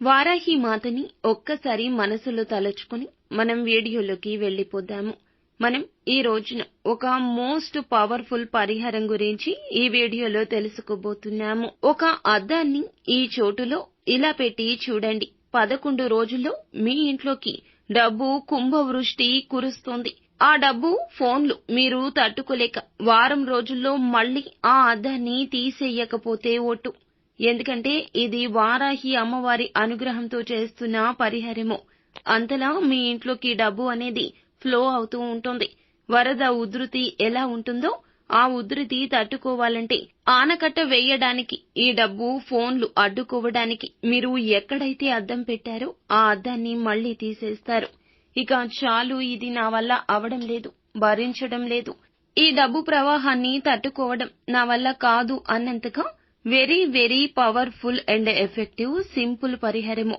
వారాహి మాతని ఒక్కసారి మనసులో తలచుకుని మనం వీడియోలోకి వెళ్ళిపోదాము. మనం ఈ రోజున ఒక మోస్ట్ పవర్ఫుల్ పరిహారం గురించి ఈ వీడియోలో తెలుసుకోబోతున్నాము. ఒక అద్దాన్ని ఈ చోటులో ఇలా పెట్టి చూడండి. పదకొండు రోజుల్లో మీ ఇంట్లోకి డబ్బు కుంభవృష్టి కురుస్తోంది. ఆ డబ్బు ఫోన్లు మీరు తట్టుకోలేక వారం రోజుల్లో మళ్ళీ ఆ అద్దాన్ని తీసేయకపోతే ఒట్టు. ఎందుకంటే ఇది వారాహి అమ్మవారి అనుగ్రహంతో చేస్తున్న పరిహారము. అంతలా మీ ఇంట్లోకి డబ్బు అనేది ఫ్లో అవుతూ ఉంటుంది. వరద ఉధృతి ఎలా ఉంటుందో ఆ ఉధృతి తట్టుకోవాలంటే ఆనకట్ట వేయడానికి ఈ డబ్బు ఫోన్లు అడ్డుకోవడానికి మీరు ఎక్కడైతే అద్దం పెట్టారో ఆ అద్దాన్ని మళ్ళీ తీసేస్తారు. ఇక చాలు ఇది నా వల్ల అవడం లేదు భరించడం లేదు. ఈ డబ్బు ప్రవాహాన్ని తట్టుకోవడం నా వల్ల కాదు అన్నంతగా very very powerful and effective simple పరిహారము.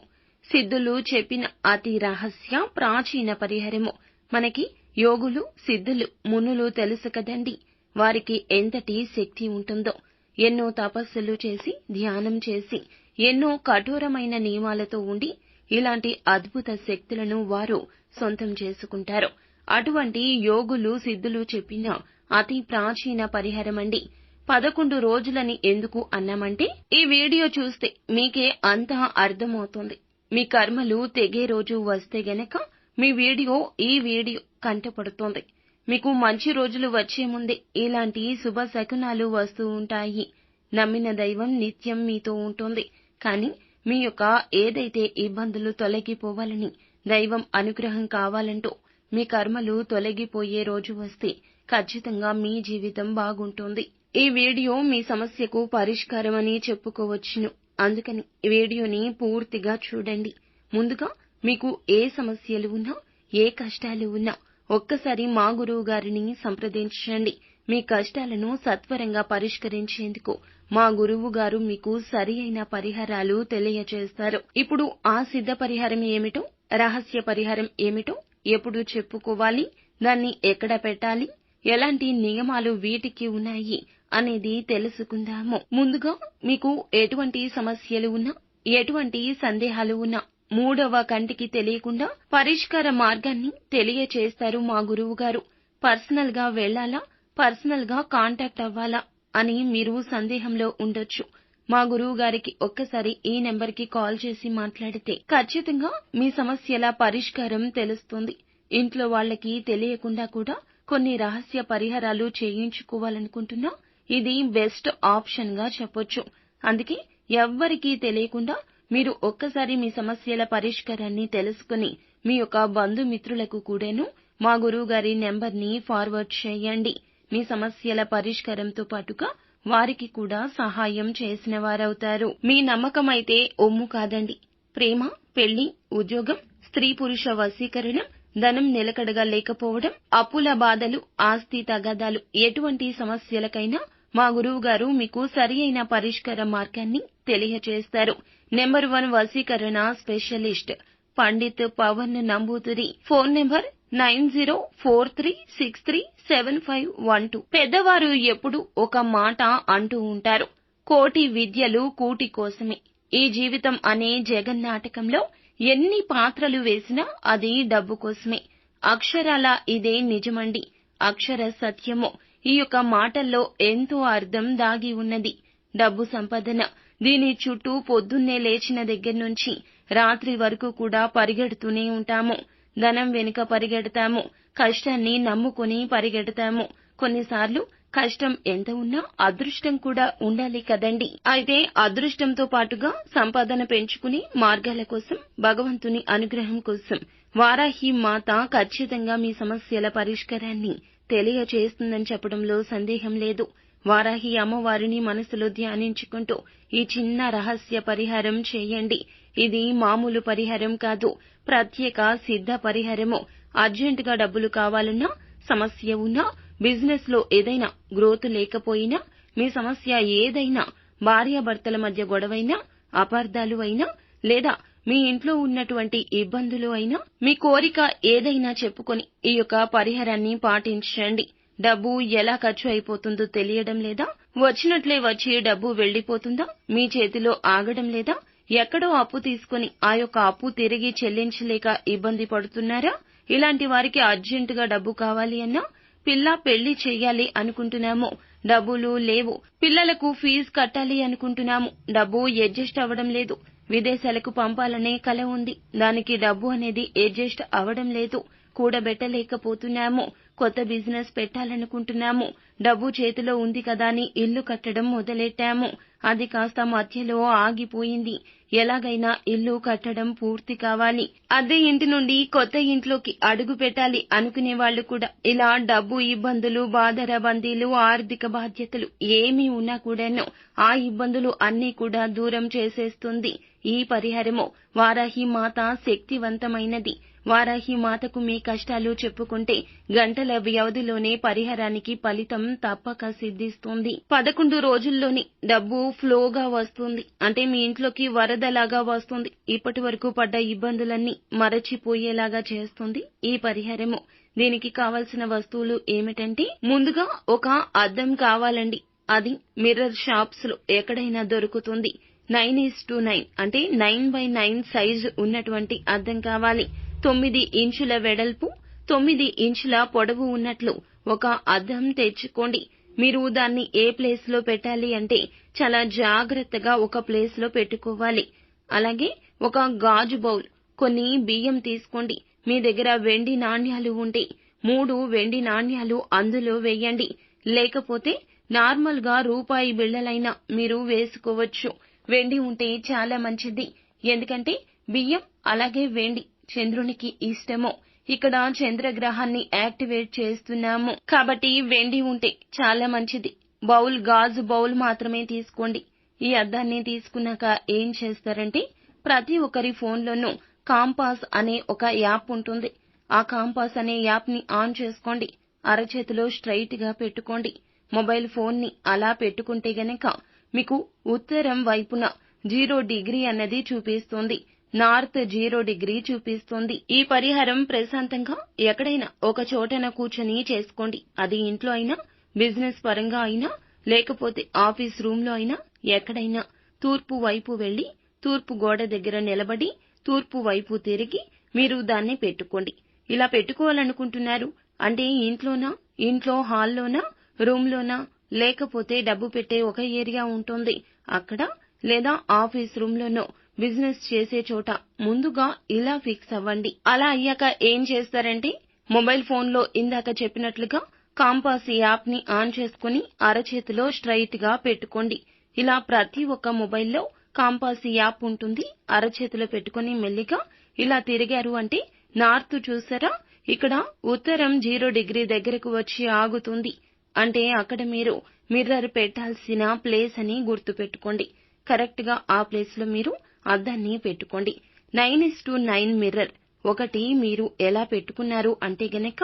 సిద్ధులు చెప్పిన అతి రహస్య ప్రాచీన పరిహారము. మనకి యోగులు సిద్ధులు మునులు తెలుసు కదండి. వారికి ఎంతటి శక్తి ఉంటుందో. ఎన్నో తపస్సులు చేసి ధ్యానం చేసి ఎన్నో కఠోరమైన నియమాలతో ఉండి ఇలాంటి అద్భుత శక్తులను వారు సొంతం చేసుకుంటారు. అటువంటి యోగులు సిద్ధులు చెప్పిన అతి ప్రాచీన పరిహారమండి. పదకొండు రోజులని ఎందుకు అన్నామంటే ఈ వీడియో చూస్తే మీకే అంతా అర్థమవుతుంది. మీ కర్మలు తెగే రోజు వస్తే గనక మీ వీడియో ఈ వీడియో కంటపడుతోంది. మీకు మంచి రోజులు వచ్చే ముందే ఇలాంటి శుభ శకునాలు వస్తూ ఉంటాయి. నమ్మిన దైవం నిత్యం మీతో ఉంటుంది. కానీ మీ యొక్క ఏదైతే ఇబ్బందులు తొలగిపోవాలని దైవం అనుగ్రహం కావాలంటూ మీ కర్మలు తొలగిపోయే రోజు వస్తే ఖచ్చితంగా మీ జీవితం బాగుంటుంది. ఈ వీడియో మీ సమస్యకు పరిష్కారం అని చెప్పుకోవచ్చును. అందుకని వీడియోని పూర్తిగా చూడండి. ముందుగా మీకు ఏ సమస్యలు ఉన్నా ఏ కష్టాలు ఉన్నా ఒక్కసారి మా గురువు గారిని సంప్రదించండి. మీ కష్టాలను సత్వరంగా పరిష్కరించేందుకు మా గురువు గారు మీకు సరి అయిన పరిహారాలు తెలియజేస్తారు. ఇప్పుడు ఆ సిద్ధ పరిహారం ఏమిటో రహస్య పరిహారం ఏమిటో ఎప్పుడు చెప్పుకోవాలి దాన్ని ఎక్కడ పెట్టాలి ఎలాంటి నియమాలు వీటికి ఉన్నాయి అనేది తెలుసుకుందాము. ముందుగా మీకు ఎటువంటి సమస్యలు ఉన్నా ఎటువంటి సందేహాలు ఉన్నా మూడవ కంటికి తెలియకుండా పరిష్కార మార్గాన్ని తెలియచేస్తారు మా గురువు గారు పర్సనల్గా వెళ్ళాలా పర్సనల్గా కాంటాక్ట్ అవ్వాలా? అని మీరు సందేహంలో ఉండొచ్చు. మా గురువు గారికి ఒక్కసారి ఈ నెంబర్కి కాల్ చేసి మాట్లాడితే ఖచ్చితంగా మీ సమస్యల పరిష్కారం తెలుస్తుంది. ఇంట్లో వాళ్ళకి తెలియకుండా కూడా కొన్ని రహస్య పరిహారాలు చేయించుకోవాలనుకుంటున్నా ఇది బెస్ట్ ఆప్షన్గా చెప్పొచ్చు. అందుకే ఎవ్వరికీ తెలియకుండా మీరు ఒక్కసారి మీ సమస్యల పరిష్కారాన్ని తెలుసుకుని మీ యొక్క బంధుమిత్రులకు కూడాను మా గురువు గారి నెంబర్ని ఫార్వర్డ్ చేయండి. మీ సమస్యల పరిష్కారంతో పాటుగా వారికి కూడా సహాయం చేసిన వారవుతారు. మీ నమ్మకం అయితే ఒమ్ము కాదండి. ప్రేమ పెళ్ళి ఉద్యోగం స్త్రీ పురుష వశీకరణం ధనం నిలకడగా లేకపోవడం అప్పుల బాధలు ఆస్తి తగాదాలు ఎటువంటి సమస్యలకైనా మా గురువు గారు మీకు సరి అయిన పరిష్కార మార్గాన్ని తెలియజేస్తారు number one వసీకరణ specialist Pandit Pavan Namboothiri. Phone number nine zero four three six three seven five one two. పెద్దవారు ఎప్పుడు ఒక మాట అంటూ ఉంటారు. కోటి విద్యలు కూటి కోసమే. ఈ జీవితం అనే జగన్ నాటకంలో ఎన్ని పాత్రలు వేసినా అది డబ్బు కోసమే. అక్షరాల ఇదే నిజమండి. అక్షర సత్యము. ఈ యొక్క మాటల్లో ఎంతో అర్థం దాగి ఉన్నది. డబ్బు సంపాదన. దీని చుట్టూ పొద్దున్నే లేచిన దగ్గర నుంచి రాత్రి వరకు కూడా పరిగెడుతూనే ఉంటాము. ధనం వెనుక పరిగెడతాము. కష్టాన్ని నమ్ముకుని పరిగెడతాము. కొన్నిసార్లు కష్టం ఎంత ఉన్నా అదృష్టం కూడా ఉండాలి కదండి. అయితే అదృష్టంతో పాటుగా సంపాదన పెంచుకుని మార్గాల కోసం భగవంతుని అనుగ్రహం కోసం వారాహి మాత ఖచ్చితంగా మీ సమస్యల పరిష్కారాన్ని తెలియచేస్తుందని చెప్పడంలో సందేహం లేదు. వారాహి అమ్మవారిని మనసులో ధ్యానించుకుంటూ ఈ చిన్న రహస్య పరిహారం చేయండి. ఇది మామూలు పరిహారం కాదు ప్రత్యేక సిద్ధ పరిహారము. అర్జెంటుగా డబ్బులు కావాలన్నా సమస్య ఉన్నా బిజినెస్లో ఏదైనా గ్రోత్ లేకపోయినా మీ సమస్య ఏదైనా భార్యాభర్తల మధ్య గొడవైనా అపార్థాలు అయినా లేదా మీ ఇంట్లో ఉన్నటువంటి ఇబ్బందులు అయినా మీ కోరిక ఏదైనా చెప్పుకొని ఈ యొక్క పరిహారాన్ని పాటించండి. డబ్బు ఎలా ఖర్చు అయిపోతుందో తెలియడం లేదా? వచ్చినట్లే వచ్చి డబ్బు వెళ్ళిపోతుందా మీ చేతిలో ఆగడం లేదా? ఎక్కడో అప్పు తీసుకుని ఆ యొక్క అప్పు తిరిగి చెల్లించలేక ఇబ్బంది పడుతున్నారా? ఇలాంటి వారికి అర్జెంటుగా డబ్బు కావాలి అన్నా పిల్ల పెళ్ళి చేయాలి అనుకుంటున్నాము డబ్బులు లేవు పిల్లలకు ఫీజు కట్టాలి అనుకుంటున్నాము డబ్బు అడ్జస్ట్ అవ్వడం లేదు. విదేశాలకు పంపాలనే కల ఉంది. దానికి డబ్బు అనేది అడ్జస్ట్ అవడం లేదు. కూడబెట్టలేకపోతున్నాము. కొత్త బిజినెస్ పెట్టాలనుకుంటున్నాము. డబ్బు చేతిలో ఉంది కదా అని ఇల్లు కట్టడం మొదలెట్టాము. అది కాస్త మధ్యలో ఆగిపోయింది. ఎలాగైనా ఇల్లు కట్టడం పూర్తి కావాలి. అద్దె ఇంటి నుండి కొత్త ఇంట్లోకి అడుగు పెట్టాలి అనుకునే వాళ్ళు కూడా ఇలా డబ్బు ఇబ్బందులు బాధర బందీలు ఆర్థిక బాధ్యతలు ఏమీ ఉన్నా కూడాను ఆ ఇబ్బందులు అన్నీ కూడా దూరం చేసేస్తుంది. ఈ పరిహారము వారాహి మాత శక్తివంతమైనది. వారాహి మాతకు మీ కష్టాలు చెప్పుకుంటే గంటల వ్యవధిలోనే పరిహారానికి ఫలితం తప్పక సిద్ధిస్తుంది. పదకొండు రోజుల్లోనే డబ్బు ఫ్లోగా వస్తుంది. అంటే మీ ఇంట్లోకి వరదలాగా వస్తుంది. ఇప్పటి వరకు పడ్డ ఇబ్బందులన్నీ మరచిపోయేలాగా చేస్తుంది ఈ పరిహారము. దీనికి కావలసిన వస్తువులు ఏమిటంటే ముందుగా ఒక అద్దం కావాలండి. అది మిర్రర్ షాప్స్లో ఎక్కడైనా దొరుకుతుంది. నైన్ ఈస్ టు నైన్ అంటే నైన్ బై నైన్ సైజు ఉన్నటువంటి అద్దం కావాలి. తొమ్మిది ఇంచుల వెడల్పు తొమ్మిది ఇంచుల పొడవు ఉన్నట్లు ఒక అద్దం తెచ్చుకోండి. మీరు దాన్ని ఏ ప్లేస్లో పెట్టాలి అంటే చాలా జాగ్రత్తగా ఒక ప్లేస్లో పెట్టుకోవాలి. అలాగే ఒక గాజు బౌల్ కొన్ని బియ్యం తీసుకోండి. మీ దగ్గర వెండి నాణ్యాలు ఉంటే మూడు వెండి నాణ్యాలు అందులో వేయండి. లేకపోతే నార్మల్గా రూపాయి బిళ్ళలైనా మీరు వేసుకోవచ్చు. వెండి ఉంటే చాలా మంచిది. ఎందుకంటే బియ్యం అలాగే వెండి. చంద్రునికి ఇష్టము. ఇక్కడ చంద్రగ్రహాన్ని యాక్టివేట్ చేస్తున్నాము. కాబట్టి వెండి ఉంటే చాలా మంచిది. బౌల్ గాజు బౌల్ మాత్రమే తీసుకోండి. ఈ అద్దాన్ని తీసుకున్నాక ఏం చేస్తారంటే ప్రతి ఒక్కరి ఫోన్లోనూ కాంపాస్ అనే ఒక యాప్ ఉంటుంది. ఆ కాంపాస్ అనే యాప్ని ఆన్ చేసుకోండి. అరచేతిలో స్ట్రైట్గా పెట్టుకోండి. మొబైల్ ఫోన్ని అలా పెట్టుకుంటే గనక మీకు ఉత్తరం వైపున జీరో డిగ్రీ అన్నది చూపిస్తుంది. నార్త్ జీరో డిగ్రీ చూపిస్తుంది. ఈ పరిహారం ప్రశాంతంగా ఎక్కడైనా ఒక చోటన కూర్చొని చేసుకోండి. అది ఇంట్లో అయినా బిజినెస్ పరంగా అయినా లేకపోతే ఆఫీస్ రూమ్లో అయినా ఎక్కడైనా. తూర్పు వైపు వెళ్ళి తూర్పు గోడ దగ్గర నిలబడి తూర్పు వైపు తిరిగి మీరు దాన్ని పెట్టుకోండి. ఇలా పెట్టుకోవాలనుకుంటున్నారు అంటే ఇంట్లోనా ఇంట్లో హాల్లోనా రూమ్లోనా? లేకపోతే డబ్బు పెట్టే ఒక ఏరియా ఉంటుంది. అక్కడ లేదా ఆఫీస్ రూమ్ లోనో బిజినెస్ చేసే చోట ముందుగా ఇలా ఫిక్స్ అవ్వండి. అలా అయ్యాక ఏం చేస్తారంటే మొబైల్ ఫోన్లో ఇందాక చెప్పినట్లుగా కాంపాస్ యాప్ని ఆన్ చేసుకుని అరచేతిలో స్ట్రైట్గా పెట్టుకోండి. ఇలా ప్రతి ఒక్క మొబైల్లో కాంపాస్ యాప్ ఉంటుంది. అరచేతిలో పెట్టుకుని మెల్లిగా ఇలా తిరిగారు అంటే నార్త్ చూసారా? ఇక్కడ ఉత్తరం జీరో డిగ్రీ దగ్గరకు వచ్చి ఆగుతుంది. అంటే అక్కడ మీరు మిర్రర్ పెట్టాల్సిన ప్లేస్ అని గుర్తుపెట్టుకోండి. కరెక్ట్గా ఆ ప్లేస్లో మీరు అద్దాన్ని పెట్టుకోండి. Nine is to nine mirror ఒకటి మీరు ఎలా పెట్టుకున్నారు అంటే గనక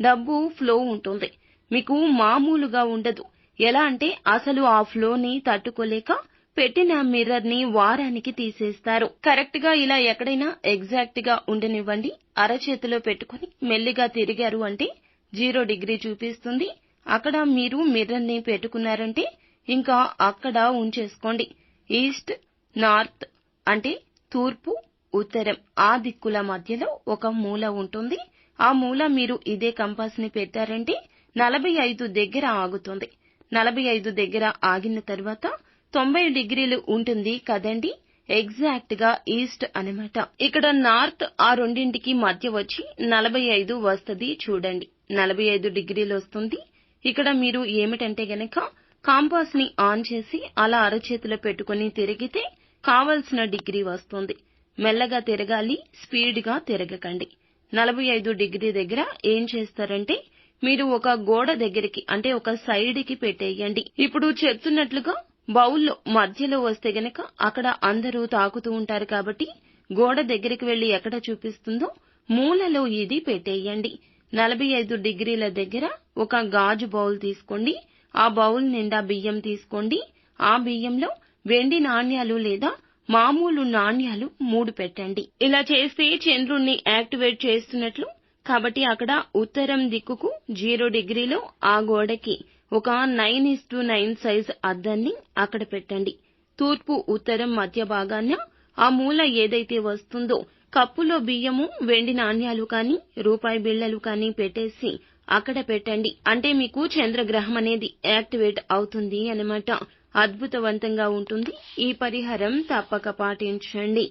డబ్బు ఫ్లో ఉంటుంది. మీకు మామూలుగా ఉండదు. ఎలా అంటే అసలు ఆ ఫ్లోని తట్టుకోలేక పెట్టిన మిర్రర్ని వారానికి తీసేస్తారు. కరెక్ట్గా ఇలా ఎక్కడైనా ఎగ్జాక్ట్గా ఉండనివ్వండి. అరచేతిలో పెట్టుకుని మెల్లిగా తిరిగారు అంటే జీరో డిగ్రీ చూపిస్తుంది. అక్కడ మీరు మిర్రర్ని పెట్టుకున్నారంటే ఇంకా అక్కడ ఉంచేసుకోండి. ఈస్ట్ నార్త్ అంటే తూర్పు ఉత్తరం. ఆ దిక్కుల మధ్యలో ఒక మూల ఉంటుంది. ఆ మూల మీరు ఇదే కంపాస్ని పెట్టారంటే నలభై ఐదు దగ్గర ఆగుతుంది. నలభై ఐదు దగ్గర ఆగిన తర్వాత తొంభై డిగ్రీలు ఉంటుంది కదండి? ఎగ్జాక్ట్గా ఈస్ట్ అనమాట ఇక్కడ నార్త్ ఆ రెండింటికి మధ్య వచ్చి నలభై ఐదు వస్తుంది చూడండి. నలభై ఐదు డిగ్రీలు వస్తుంది. ఇక్కడ మీరు ఏమిటంటే గనక కాంపాస్ని ఆన్ చేసి అలా అరచేతిలో పెట్టుకుని తిరిగితే కావలసిన డిగ్రీ వస్తుంది. మెల్లగా తిరగాలి స్పీడ్గా తిరగకండి. నలభై ఐదు డిగ్రీ దగ్గర ఏం చేస్తారంటే మీరు ఒక గోడ దగ్గరికి అంటే ఒక సైడ్కి పెట్టేయండి. ఇప్పుడు చెప్తున్నట్లుగా బౌల్లో మధ్యలో వస్తే గనక అక్కడ అందరూ తాకుతూ ఉంటారు కాబట్టి గోడ దగ్గరికి వెళ్ళి ఎక్కడ చూపిస్తుందో మూలలో ఇది పెట్టేయండి. నలభై ఐదు డిగ్రీల దగ్గర ఒక గాజు బౌల్ తీసుకోండి. ఆ బౌల్ నిండా బియ్యం తీసుకోండి. ఆ బియ్యంలో వెండి నాణ్యాలు లేదా మామూలు నాణ్యాలు మూడు పెట్టండి. ఇలా చేస్తే చంద్రుణ్ణి యాక్టివేట్ చేస్తున్నట్లు. కాబట్టి అక్కడ ఉత్తరం దిక్కుకు జీరో డిగ్రీలో ఆ గోడకి ఒక nine is to nine size అద్దాన్ని అక్కడ పెట్టండి. తూర్పు ఉత్తరం మధ్య భాగాన ఆ మూల ఏదైతే వస్తుందో కప్పులో బియ్యము వెండి నాణ్యాలు కానీ రూపాయి బిళ్ళలు కానీ పెట్టేసి అక్కడ పెట్టండి. అంటే మీకు చంద్రగ్రహం అనేది యాక్టివేట్ అవుతుంది అన్నమాట. అద్భుతవంతంగా ఉంటుంది. ఈ పరిహారం తప్పక పాటించండి.